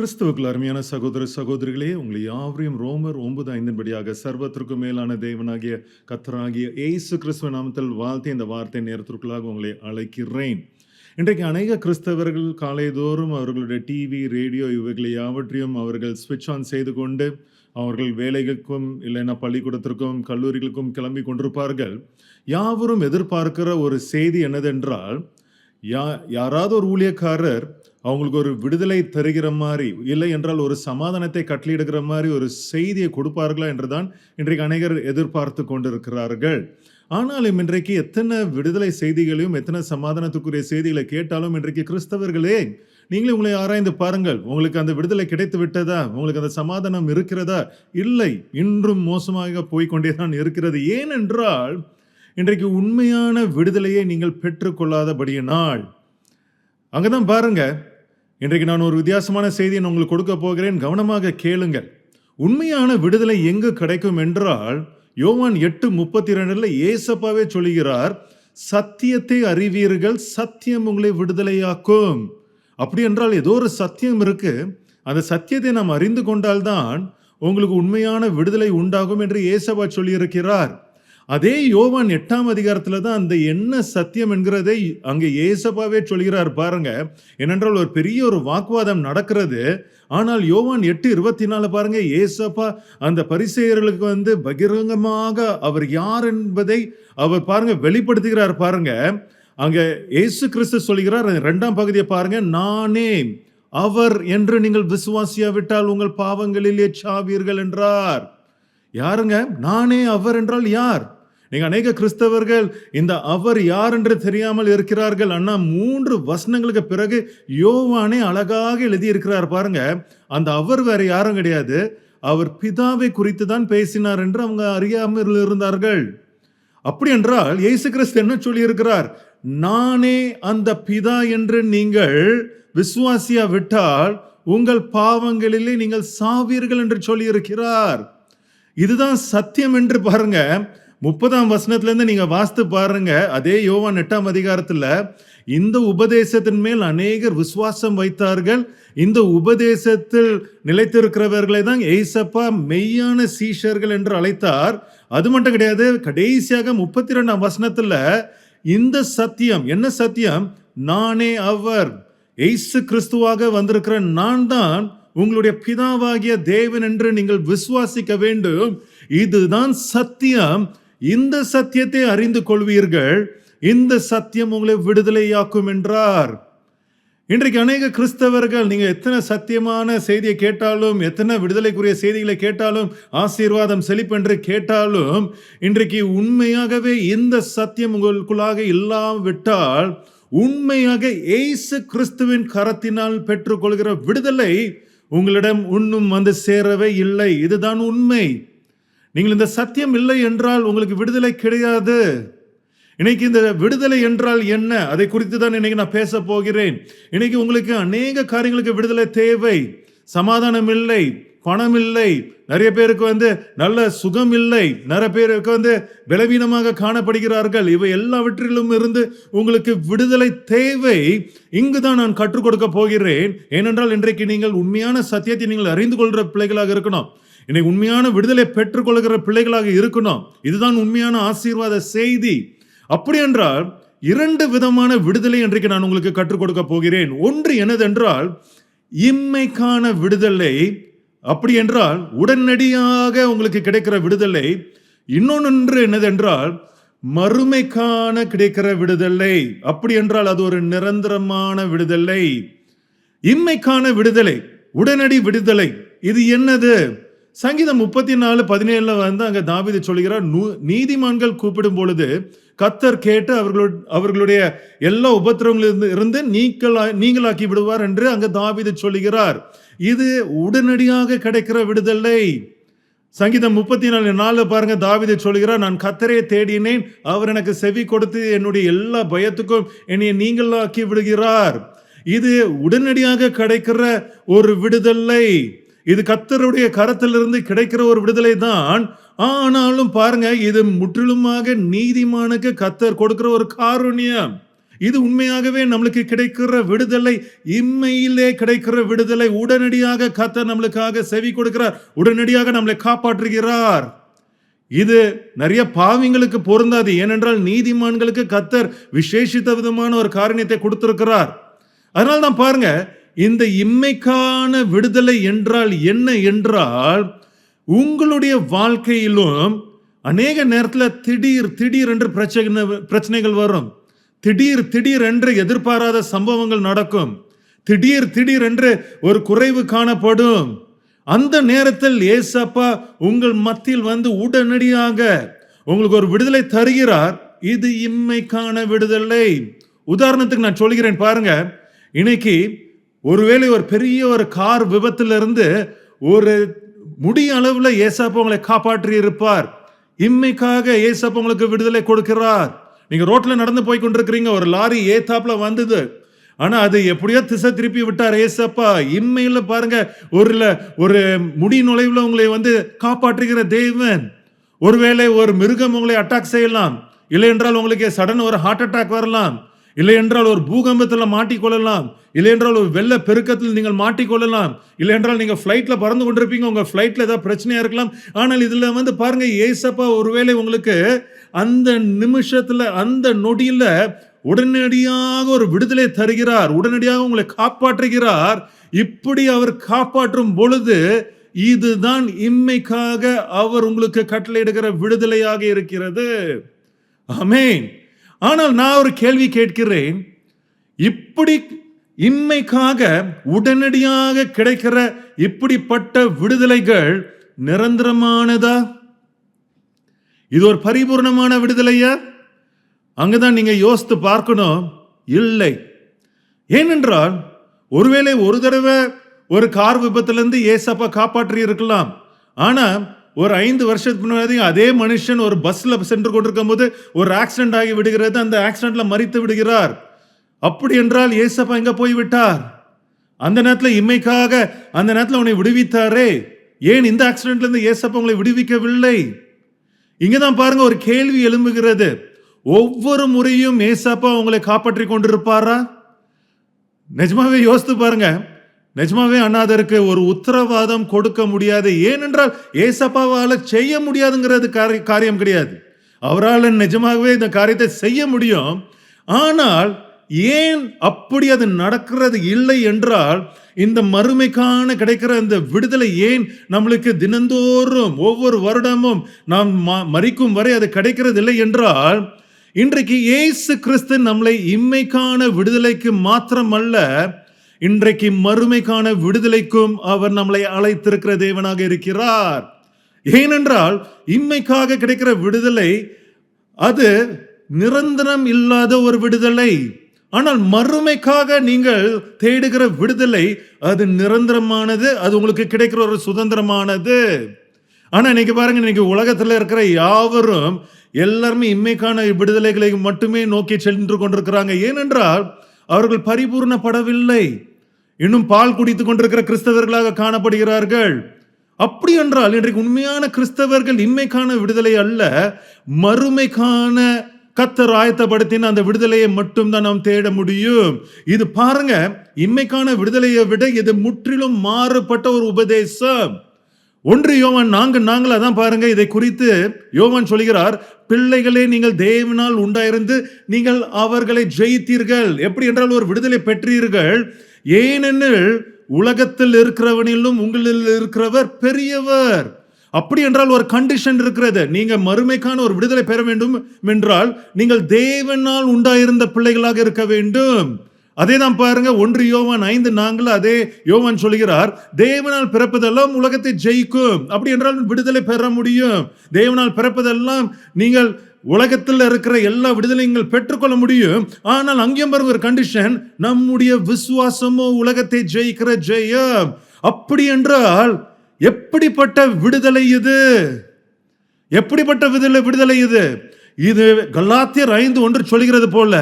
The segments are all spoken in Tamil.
கிறிஸ்துவுக்குள் அருமையான சகோதர சகோதரிகளே உங்களை யாவரையும் ரோமர் ஒன்பது ஐந்தின்படியாக சர்வத்திற்கும் மேலான தேவனாகிய கத்தராகிய இயேசு கிறிஸ்துவ நாமத்தில் வாழ்த்து இந்த வார்த்தை நேரத்திற்குள்ளாக உங்களை அழைக்கிறேன். இன்றைக்கு அநேக கிறிஸ்தவர்கள் காலைதோறும் அவர்களுடைய டிவி ரேடியோ இவைகளை யாவற்றையும் அவர்கள் ஸ்விட்ச் ஆன் செய்து கொண்டு அவர்கள் வேலைகளுக்கும் இல்லைன்னா பள்ளிக்கூடத்திற்கும் கல்லூரிகளுக்கும் கிளம்பி கொண்டிருப்பார்கள். யாவரும் எதிர்பார்க்கிற ஒரு செய்தி என்னதென்றால் யா யாராவது ஒரு ஊழியக்காரர் அவங்களுக்கு ஒரு விடுதலை தருகிற மாதிரி இல்லை என்றால் ஒரு சமாதானத்தை கட்டளையிடுகிற மாதிரி ஒரு செய்தியை கொடுப்பார்களா என்றுதான் இன்றைக்கு அநேகர் எதிர்பார்த்து கொண்டிருக்கிறார்கள். ஆனாலும் இன்றைக்கு எத்தனை விடுதலை செய்திகளையும் எத்தனை சமாதானத்துக்குரிய செய்திகளை கேட்டாலும் இன்றைக்கு கிறிஸ்தவர்களே நீங்களே உங்களை ஆராய்ந்து பாருங்கள் உங்களுக்கு அந்த விடுதலை கிடைத்து விட்டதா உங்களுக்கு அந்த சமாதானம் இருக்கிறதா? இல்லை இன்றும் மோசமாக போய்கொண்டே தான் இருக்கிறது. ஏனென்றால் இன்றைக்கு உண்மையான விடுதலையை நீங்கள் பெற்றுக்கொள்ளாதபடியினால் அங்கதான் பாருங்க இன்றைக்கு நான் ஒரு வித்தியாசமான செய்தியை நான் உங்களுக்கு கொடுக்க போகிறேன். கவனமாக கேளுங்கள். உண்மையான விடுதலை எங்கு கிடைக்கும் என்றால் யோவான் எட்டு முப்பத்தி ரெண்டுல ஏசப்பாவே சொல்கிறார் சத்தியத்தை அறிவீர்கள் சத்தியம் உங்களை விடுதலையாக்கும். அப்படி என்றால் ஏதோ ஒரு சத்தியம் இருக்கு. அந்த சத்தியத்தை நாம் அறிந்து கொண்டால்தான் உங்களுக்கு உண்மையான விடுதலை உண்டாகும் என்று ஏசப்பா சொல்லியிருக்கிறார். அதே யோவான் எட்டாம் அதிகாரத்தில் தான் அந்த என்ன சத்தியம் என்கிறதை அங்கே ஏசப்பாவே சொல்கிறார் பாருங்க. ஏனென்றால் ஒரு பெரிய ஒரு வாக்குவாதம் நடக்கிறது. ஆனால் யோவான் எட்டு இருபத்தி நாலு பாருங்க ஏசப்பா அந்த பரிசெயர்களுக்கு வந்து பகிரங்கமாக அவர் யார் என்பதை அவர் பாருங்க வெளிப்படுத்துகிறார் பாருங்க. அங்கே இயேசு கிறிஸ்து சொல்கிறார் ரெண்டாம் பகுதியை பாருங்க நானே அவர் என்று நீங்கள் விசுவாசியாவிட்டால் உங்கள் பாவங்களில் சாவீர்கள் என்றார். யாருங்க? நானே அவர் என்றால் யார்? நீங்க அநேக கிறிஸ்தவர்கள் இந்த அவர் யார் என்று தெரியாமல் இருக்கிறார்கள். அண்ணா மூன்று வசனங்களுக்கு பிறகு யோவானே அழகாக எழுதியிருக்கிறார் பாருங்க. அந்த அவர் வேற யாரும் கிடையாது. அவர் பிதாவை குறித்து தான் பேசினார் என்று அவங்க அறியாமல் இருந்தார்கள் அப்படி என்றால் இயேசு கிறிஸ்து என்ன சொல்லியிருக்கிறார்? நானே அந்த பிதா என்று நீங்கள் விசுவாசியா விட்டால் உங்கள் பாவங்களிலே நீங்கள் சாவீர்கள் என்று சொல்லியிருக்கிறார். இதுதான் சத்தியம் என்று பாருங்க. முப்பதாம் வசனத்திலேருந்து நீங்கள் நீங்க வாஸ்து பாருங்க. அதே யோவான் எட்டாம் அதிகாரத்தில் இந்த உபதேசத்தின் மேல் அநேகர் விசுவாசம் வைத்தார்கள். இந்த உபதேசத்தில் நிலைத்திருக்கிறவர்களை தான் எய்சப்பா மெய்யான சீஷர்கள் என்று அழைத்தார். அது மட்டும் கிடையாது கடைசியாக முப்பத்தி ரெண்டாம் வசனத்தில் இந்த சத்தியம் என்ன சத்தியம்? நானே அவர் எய்சு கிறிஸ்துவாக வந்திருக்கிற நான் தான் உங்களுடைய பிதாவாகிய தேவன் என்று நீங்கள் விசுவாசிக்க வேண்டும். இதுதான் சத்தியம். இந்த சத்தியத்தை அறிந்து கொள்வீர்கள். இந்த சத்தியம் உங்களை விடுதலையாக்கும் என்றார். இன்றைக்கு அநேக கிறிஸ்தவர்கள் நீங்கள் எத்தனை சத்தியமான செய்தியை கேட்டாலும் எத்தனை விடுதலைக்குரிய செய்திகளை கேட்டாலும் ஆசீர்வாதம் செழிப்பென்று கேட்டாலும் இன்றைக்கு உண்மையாகவே இந்த சத்தியம் உங்களுக்குள்ளாக இல்லாவிட்டால் உண்மையாக ஏசு கிறிஸ்துவின் கரத்தினால் பெற்றுக்கொள்கிற விடுதலை உங்களிடம் இன்னும் வந்து சேரவே இல்லை. இதுதான் உண்மை. நீங்கள் இந்த சத்தியம் இல்லை என்றால் உங்களுக்கு விடுதலை கிடையாது. இன்னைக்கு இந்த விடுதலை என்றால் என்ன? அதை குறித்து தான் இன்னைக்கு நான் பேச போகிறேன். இன்னைக்கு உங்களுக்கு அநேக காரியங்களுக்கு விடுதலை தேவை. சமாதானம் இல்லை பணம் இல்லை நிறைய பேருக்கு வந்து நல்ல சுகம் இல்லை நிறைய பேருக்கு வந்து பலவீனமாக காணப்படுகிறார்கள். இவை எல்லாவற்றிலும் இருந்து உங்களுக்கு விடுதலை தேவை. இங்கு தான் நான் கற்றுக் கொடுக்க போகிறேன். ஏனென்றால் இன்றைக்கு நீங்கள் உண்மையான சத்தியத்தை நீங்கள் அறிந்து கொள்கிற பிள்ளைகளாக இருக்கணும். இன்னைக்கு உண்மையான விடுதலை பெற்றுக்கொள்கிற பிள்ளைகளாக இருக்கணும். இதுதான் உண்மையான ஆசீர்வாத செய்தி. அப்படி என்றால் இரண்டு விதமான விடுதலை இன்றைக்கு நான் உங்களுக்கு கற்றுக் கொடுக்க போகிறேன். ஒன்று என்னதென்றால் இம்மைக்கான விடுதலை. அப்படி என்றால் உடனடியாக உங்களுக்கு கிடைக்கிற விடுதலை. இன்னொன்று என்னதென்றால் மறுமைக்கான கிடைக்கிற விடுதலை. அப்படி என்றால் அது ஒரு நிரந்தரமான விடுதலை. இம்மைக்கான விடுதலை உடனடி விடுதலை. இது என்னது? சங்கீதம் முப்பத்தி நாலு பதினேழுல வந்து அங்க தாவிதை சொல்கிறார் நீதிமான்கள் கூப்பிடும் பொழுது கத்தர் கேட்டு அவர்களோட அவர்களுடைய எல்லா உபத்திரவங்களிலிருந்து இருந்து நீங்களா நீங்களாக்கி விடுவார் என்று அங்க தாவிதை சொல்லுகிறார். இது உடனடியாக கிடைக்கிற விடுதலை. சங்கீதம் முப்பத்தி நாலு நாலு பாருங்க தாவிதை சொல்கிறார் நான் கத்தரே தேடினேன் அவர் எனக்கு செவி கொடுத்து என்னுடைய எல்லா பயத்துக்கும் என்னை நீங்களாக்கி விடுகிறார். இது உடனடியாக கிடைக்கிற ஒரு விடுதலை. இது கத்தருடைய கரத்திலிருந்து கிடைக்கிற ஒரு விடுதலை தான் ஆனாலும் பாருங்க இது முற்றிலுமாக நீதிமானுக்கு கத்தர் கொடுக்கிற ஒரு காரணியம். இது உண்மையாகவே நம்மளுக்கு கிடைக்கிற விடுதலை இம்மையிலே கிடைக்கிற விடுதலை. உடனடியாக கத்த நம்மளுக்காக செவி கொடுக்கிறார். உடனடியாக நம்மளை காப்பாற்றுகிறார். இது நிறைய பாவிங்களுக்கு பொருந்தாது. ஏனென்றால் நீதிமான்களுக்கு கத்தர் விசேஷித்த விதமான ஒரு காரணியத்தை கொடுத்திருக்கிறார். அதனால தான் பாருங்க இந்த இம்மைக்கான விடுதலை என்றால் என்ன என்றால் உங்களுடைய வாழ்க்கையிலும் அநேக நேரத்தில் திடீர் திடீர் என்று பிரச்சனை பிரச்சனைகள் வரும். திடீர் திடீர் என்று எதிர்பாராத சம்பவங்கள் நடக்கும். திடீர் திடீர் என்று ஒரு குறைவு காணப்படும். அந்த நேரத்தில் ஏசப்பா உங்கள் மத்தியில் வந்து உடனடியாக உங்களுக்கு ஒரு விடுதலை தருகிறார். இது இம்மைக்கான விடுதலை. உதாரணத்துக்கு நான் சொல்கிறேன் பாருங்க. இன்னைக்கு ஒருவேளை ஒரு பெரிய ஒரு கார் விபத்திலிருந்து ஒரு முடிய அளவில் ஏசப்பா உங்களை காப்பாற்றி இருப்பார். இம்மைக்காக ஏசப்பா உங்களுக்கு விடுதலை கொடுக்கிறார். நீங்க ரோட்ல நடந்து போய் கொண்டிருக்கிறீங்க ஒரு லாரி ஏத்தாப்புல வந்தது. ஆனா அது எப்படியோ திசை திருப்பி விட்டார் ஏசப்பா. இம்மையில பாருங்க ஒரு ஒரு முடி நுழைவுல உங்களை வந்து காப்பாற்றுகிற தேவன். ஒருவேளை ஒரு மிருகம் உங்களை அட்டாக் செய்யலாம். இல்லை என்றால் உங்களுக்கு சடன் ஒரு ஹார்ட் அட்டாக் வரலாம். இல்லை என்றால் ஒரு பூகம்பத்தில் மாட்டிக்கொள்ளலாம். இல்லை என்றால் ஒரு வெள்ள பெருக்கத்தில் நீங்கள் மாட்டிக்கொள்ளலாம். இல்லை என்றால் நீங்கள் ஃப்ளைட்டில் பறந்து கொண்டிருப்பீங்க. உங்கள் ஃப்ளைட்டில் ஏதாவது பிரச்சனையாக இருக்கலாம். ஆனால் இதில் வந்து பாருங்கள் ஏசப்பா ஒருவேளை உங்களுக்கு அந்த நிமிஷத்தில் அந்த நொடியில் உடனடியாக ஒரு விடுதலை தருகிறார். உடனடியாக உங்களை காப்பாற்றுகிறார். இப்படி அவர் காப்பாற்றும் பொழுது இதுதான் இம்மைக்காக அவர் உங்களுக்கு கட்டளையிடுகிற விடுதலையாக இருக்கிறது. அமேன் ஆனால் நான் ஒரு கேள்வி கேட்கிறேன். இப்படி இன்மைக்காக உடனடியாக கிடைக்கிற இப்படிப்பட்ட விடுதலைகள் நிரந்தரமானதா? இது ஒரு பரிபூர்ணமான விடுதலையா அங்கதான் நீங்க யோசித்து பார்க்கணும். இல்லை. ஏனென்றால் ஒருவேளை ஒரு தடவை ஒரு கார் விபத்துலேருந்து ஏசப்பா காப்பாற்றி இருக்கலாம் ஆனால் ஒரு ஐந்து வருஷத்துக்கு முன்னாடி அதே மனுஷன் ஒரு பஸ்ல சென்று கொண்டிருக்கும் போது ஒரு ஆக்சிடென்ட் ஆகி விடுகிறது அந்த ஆக்சிடென்ட்ல மறித்து விடுகிறார். அப்படி என்றால் ஏசப்பா எங்க போய் விட்டார்? அந்த நேரத்தில் இம்மைக்காக அந்த நேரத்தில் உன்னை விடுவித்தாரே. ஏன் இந்த ஆக்சிடென்ட்லேருந்து ஏசப்பா உங்களை விடுவிக்கவில்லை? இங்கே தான் பாருங்க ஒரு கேள்வி எழும்புகிறது. ஒவ்வொரு முறையும் ஏசப்பா உங்களை காப்பாற்றி கொண்டிருப்பாரா? நிஜமாவே யோசித்து பாருங்கள் நிஜமாவே அண்ணாதருக்கு ஒரு உத்தரவாதம் கொடுக்க முடியாது. ஏனென்றால் ஏசப்பாவால் செய்ய முடியாதுங்கிறது காரியம் கிடையாது. அவரால் நிஜமாகவே இந்த காரியத்தை செய்ய முடியும். ஆனால் ஏன் அப்படி அது நடக்கிறது இல்லை என்றால் இந்த மறுமைக்கான கிடைக்கிற இந்த விடுதலை ஏன் நம்மளுக்கு தினந்தோறும் ஒவ்வொரு வருடமும் நாம் ம- வரை அது கிடைக்கிறது இல்லை என்றால் இன்றைக்கு ஏசு கிறிஸ்து நம்மளை இம்மைக்கான விடுதலைக்கு மாத்திரமல்ல இன்றைக்கு மறுமைக்கான விடுதலைக்கும் அவர் நம்மளை அழைத்திருக்கிற தேவனாக இருக்கிறார். ஏனென்றால் இம்மைக்காக கிடைக்கிற விடுதலை அது நிரந்தரம் இல்லாத ஒரு விடுதலை. ஆனால் மறுமைக்காக நீங்கள் தேடுகிற விடுதலை அது நிரந்தரமானது அது உங்களுக்கு கிடைக்கிற ஒரு சுதந்திரமானது. ஆனால் இன்னைக்கு பாருங்க இன்னைக்கு உலகத்தில் இருக்கிற யாவரும் எல்லாருமே இம்மைக்கான விடுதலைகளை மட்டுமே நோக்கி சென்று கொண்டிருக்கிறாங்க. ஏனென்றால் அவர்கள் பரிபூர்ணப்படவில்லை. இன்னும் பால் குடித்துக் கொண்டிருக்கிற கிறிஸ்தவர்களாக காணப்படுகிறார்கள். அப்படி என்றால் இன்றைக்கு உண்மையான கிறிஸ்தவர்கள் இம்மைக்கான விடுதலை அல்ல மறுமைக்கான கத்தர் ஆயத்தப்படுத்தின அந்த விடுதலையை மட்டும் தான் நாம் தேட முடியும். இது பாருங்க இம்மைக்கான விடுதலையை விட இது முற்றிலும் மாறுபட்ட ஒரு உபதேசம். ஒன்று யோவான் நாங்கள் நாங்கள் அதான் பாருங்க இதை குறித்து யோவான் சொல்கிறார் பிள்ளைகளே நீங்கள் தேவனால் உண்டாயிருந்து நீங்கள் அவர்களை ஜெயித்தீர்கள். எப்படி என்றால் ஒரு விடுதலை பெற்றீர்கள். ஏனெனில் உலகத்தில் இருக்கிறவனிலும் உங்களில் இருக்கிறவர் பெரியவர். அப்படி என்றால் ஒரு கண்டிஷன் இருக்கிறது. நீங்க மறுமைக்கான ஒரு விடுதலை பெற வேண்டும் என்றால் நீங்கள் தேவனால் உண்டாயிருந்த பிள்ளைகளாக இருக்க வேண்டும். அதே தான் பாருங்க ஒன்று யோவான் ஐந்து நாங்கள் அதே யோவான் சொல்கிறார் தேவனால் பிறப்பதெல்லாம் உலகத்தை ஜெயிக்கும். அப்படி என்றால் விடுதலை பெற முடியும். தேவனால் பிறப்பதெல்லாம் நீங்கள் உலகத்தில் இருக்கிற எல்லா விடுதலையும் பெற்றுக்கொள்ள முடியும். ஆனால் அங்கேயும் பாருங்க ஒரு கண்டிஷன் நம்முடைய விசுவாசமோ உலகத்தை ஜெயிக்கிற ஜெயம். அப்படி என்றால் எப்படிப்பட்ட விடுதலை இது? எப்படிப்பட்ட விடுதலை விடுதலை இது? இது கலாத்தியர் ஐந்து ஒன்று சொல்கிறது போல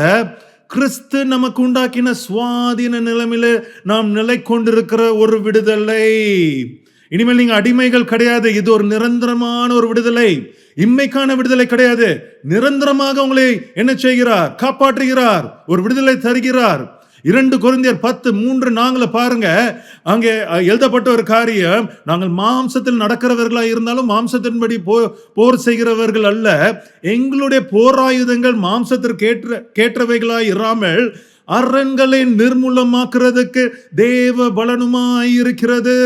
கிறிஸ்து நமக்கு உண்டாக்கின சுவாதீன நிலைமையில நாம் நிலை கொண்டிருக்கிற ஒரு விடுதலை. இனிமேல் நீங்க அடிமைகள் கிடையாது. இது ஒரு நிரந்தரமான ஒரு விடுதலை. இம்மைக்கான விடுதலை கிடையாது. நிரந்தரமாக உங்களை என்ன செய்கிறார்? காப்பாற்றுகிறார். ஒரு விடுதலை தருகிறார். இரண்டு குழந்தையர் பத்து மூன்று நாங்கள பாருங்க. அங்கே எழுதப்பட்ட ஒரு காரியம். நாங்கள் மாம்சத்தில் நடக்கிறவர்களா இருந்தாலும் மாம்சத்தின்படி போ போர் செய்கிறவர்கள் அல்ல. எங்களுடைய போராயுதங்கள் மாம்சத்திற்கு ஏற்ற கேற்றவைகளாக இராமல் அரண்களை நிர்மூலமாக்குறதுக்கு தேவ பலனுமாய் இருக்கிறது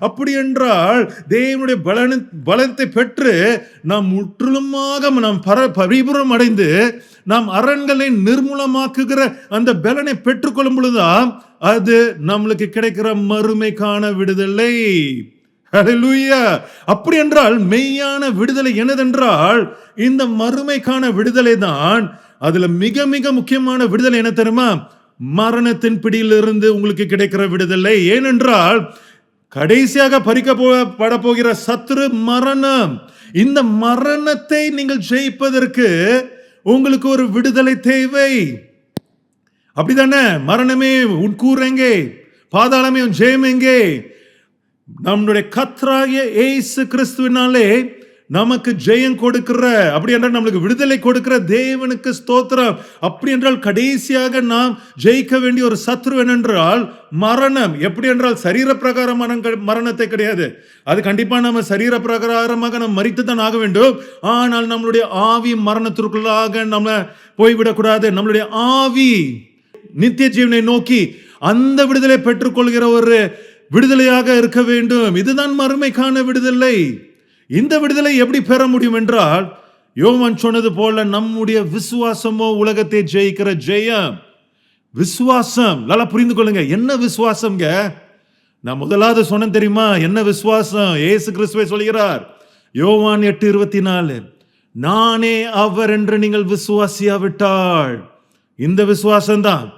அப்படி என்றால் தேவனுடைய பலன பலத்தை பெற்று நாம் முற்றிலுமாக நாம் பர பரிபுரம் அடைந்து நாம் அரண்களை நிர்மூலமாக்குகிற அந்த பலனை பெற்றுக்கொள்ளும் பொழுதுதான் அது நம்மளுக்கு கிடைக்கிற மறுமைக்கான விடுதலை. ஹalleluya அப்படி என்றால் மெய்யான விடுதலை என்னதென்றால் இந்த மறுமைக்கான விடுதலை தான் அதுல மிக மிக முக்கியமான விடுதலை என்ன தெரியுமா? மரணத்தின் பிடியிலிருந்து உங்களுக்கு கிடைக்கிற விடுதலை. ஏனென்றால் கடைசியாக பறிக்க போ- பட போகிற சத்துரு மரணம். இந்த மரணத்தை நீங்கள் ஜெயிப்பதற்கு உங்களுக்கு ஒரு விடுதலை தேவை. அப்படிதானே மரணமே உன் கூர் எங்கே? பாதாளமே உன் ஜெயம் எங்கே? நம்முடைய கத்ராகிய ஏசு கிறிஸ்துவினாலே நமக்கு ஜெயம் கொடுக்கிற அப்படி என்றால் நம்மளுக்கு விடுதலை கொடுக்கிற தேவனுக்கு ஸ்தோத்திரம். அப்படி என்றால் கடைசியாக நாம் ஜெயிக்க வேண்டிய ஒரு சத்ரு என்னென்றால் மரணம். எப்படி என்றால் சரீர பிரகாரமான க- மரணத்தை கிடையாது. அது கண்டிப்பாக நம்ம சரீர பிரகாரமாக நம்ம மறித்து தான் ஆக வேண்டும். ஆனால் நம்மளுடைய ஆவி மரணத்திற்குள்ளாக நம்ம போய்விடக்கூடாது. நம்மளுடைய ஆவி நித்திய ஜீவனை நோக்கி அந்த விடுதலை பெற்றுக்கொள்கிற ஒரு விடுதலையாக இருக்க வேண்டும். இதுதான் மறுமைக்கான விடுதலை. இந்த விடுதலை எப்படி பெற முடியும் என்றால் யோவான் சொன்னது போல நம்முடைய விசுவாசமோ உலகத்தை ஜெயிக்கிற ஜெயம். விசுவாசம். நல்லா புரிந்து கொள்ளுங்க. என்ன விசுவாசம்ங்க? நான் முதலாவது சொன்னேன் தெரியுமா? என்ன விசுவாசம்? ஏசு கிறிஸ்துவை சொல்கிறார். யோவான் எட்டு இருபத்தி நாலு நானே அவர் என்று நீங்கள் விசுவாசியாவிட்டால். இந்த விசுவாசம் தான்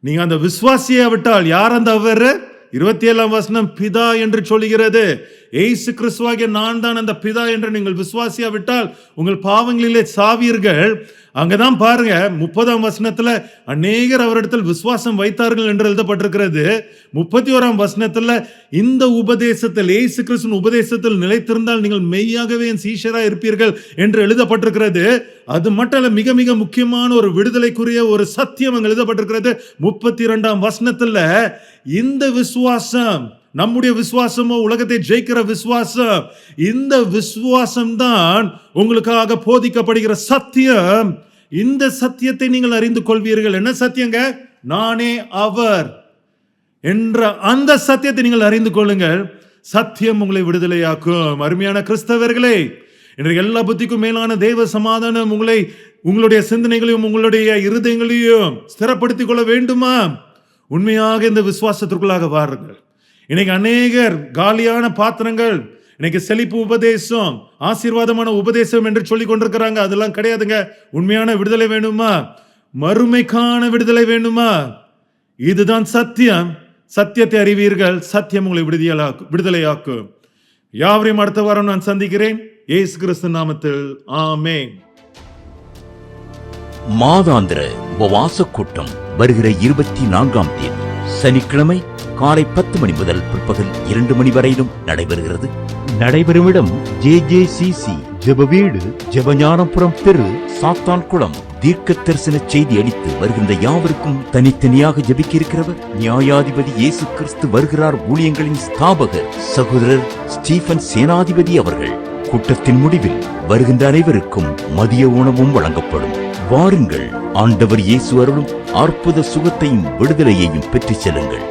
நீங்க அந்த விசுவாசியா விட்டால் யார் அந்த அவர்? இருபத்தி ஏழாம் வசனம் பிதா என்று சொல்கிறது ஏசு கிறிஸ்துவாகிய நான் தான் அந்த பிதா என்று நீங்கள் விசுவாசியா விட்டால் உங்கள் பாவங்களிலே சாவீர்கள். அங்கதான் பாருங்க முப்பதாம் வசனத்துல அநேகர் அவரிடத்தில் விசுவாசம் வைத்தார்கள் என்று எழுதப்பட்டிருக்கிறது. முப்பத்தி ஓராம் வசனத்துல இந்த உபதேசத்தில் ஏசு கிறிஸ்துவின் உபதேசத்தில் நிலைத்திருந்தால் நீங்கள் மெய்யாகவே என் சீஷரா இருப்பீர்கள் என்று எழுதப்பட்டிருக்கிறது. அது மட்டும் இல்ல மிக மிக முக்கியமான ஒரு விடுதலைக்குரிய ஒரு சத்தியம் அங்கே எழுதப்பட்டிருக்கிறது. முப்பத்தி இரண்டாம் வசனத்துல இந்த விசுவாசம் நம்முடைய விசுவாசமோ உலகத்தை ஜெயிக்கிற விசுவாசம் இந்த விசுவாசம் தான் உங்களுக்காக போதிக்கப்படுகிற சத்தியம். இந்த சத்தியத்தை நீங்கள் அறிந்து கொள்வீர்கள். என்ன சத்தியங்க? நானே அவர். என்ற அந்த சத்தியத்தை நீங்கள் அறிந்து கொள்ளுங்கள். சத்தியம் உங்களை விடுதலையாக்கும். அருமையான கிறிஸ்தவர்களே இன்றைக்கு எல்லா புத்திக்கும் மேலான தெய்வ சமாதானம் உங்களை உங்களுடைய சிந்தனைகளையும் உங்களுடைய இருதயங்களையும் ஸ்திரப்படுத்திக் கொள்ள வேண்டுமா? உண்மையாக இந்த விசுவாசத்திற்குள்ளாக வாருங்கள். இன்னைக்கு அநேகர் காலியான பாத்திரங்கள் இன்னைக்கு செழிப்பு உபதேசம் ஆசீர்வாதமான உபதேசம் என்று சொல்லி கொண்டிருக்கிறாங்க. அதெல்லாம் கிடையாதுங்க. உண்மையான விடுதலை வேணுமா? மறுமைக்கான விடுதலை வேணுமா? இதுதான் சத்தியம். சத்தியத்தை அறிவீர்கள். சத்தியம் உங்களை விடுதலையாக்கும் விடுதலையாக்கும். யாவரையும் அடுத்த வாரம் நான் சந்திக்கிறேன். ஏசு கிறிஸ்து நாமத்தில். ஆமே மாதாந்திர உபவாச கூட்டம் வருகிற இருபத்தி நான்காம் தேதி சனிக்கிழமை காலை பத்து மணி முதல் பிற்பகல் இரண்டு மணி வரையிலும் நடைபெறுகிறது. நடைபெறும் இடம் ஜே ஜே சி சி ஜெப வீடு ஜெபஞானபுரம் தெரு சாத்தான் குளம் தீர்க்க தரிசன செய்தி அளித்து வருகின்ற யாவருக்கும் தனித்தனியாக ஜெபிக்க இருக்கிறவர் நியாயாதிபதி இயேசு கிறிஸ்து வருகிறார் ஊழியங்களின் ஸ்தாபகர் சகோதரர் ஸ்டீபன் சேனாதிபதி அவர்கள். கூட்டத்தின் முடிவில் வருகின்ற அனைவருக்கும் மதிய உணவும் வழங்கப்படும். வாருங்கள் ஆண்டவர் இயேசு அருளும் அற்புத சுகத்தையும் விடுதலையையும் பெற்றுச் செல்லுங்கள்.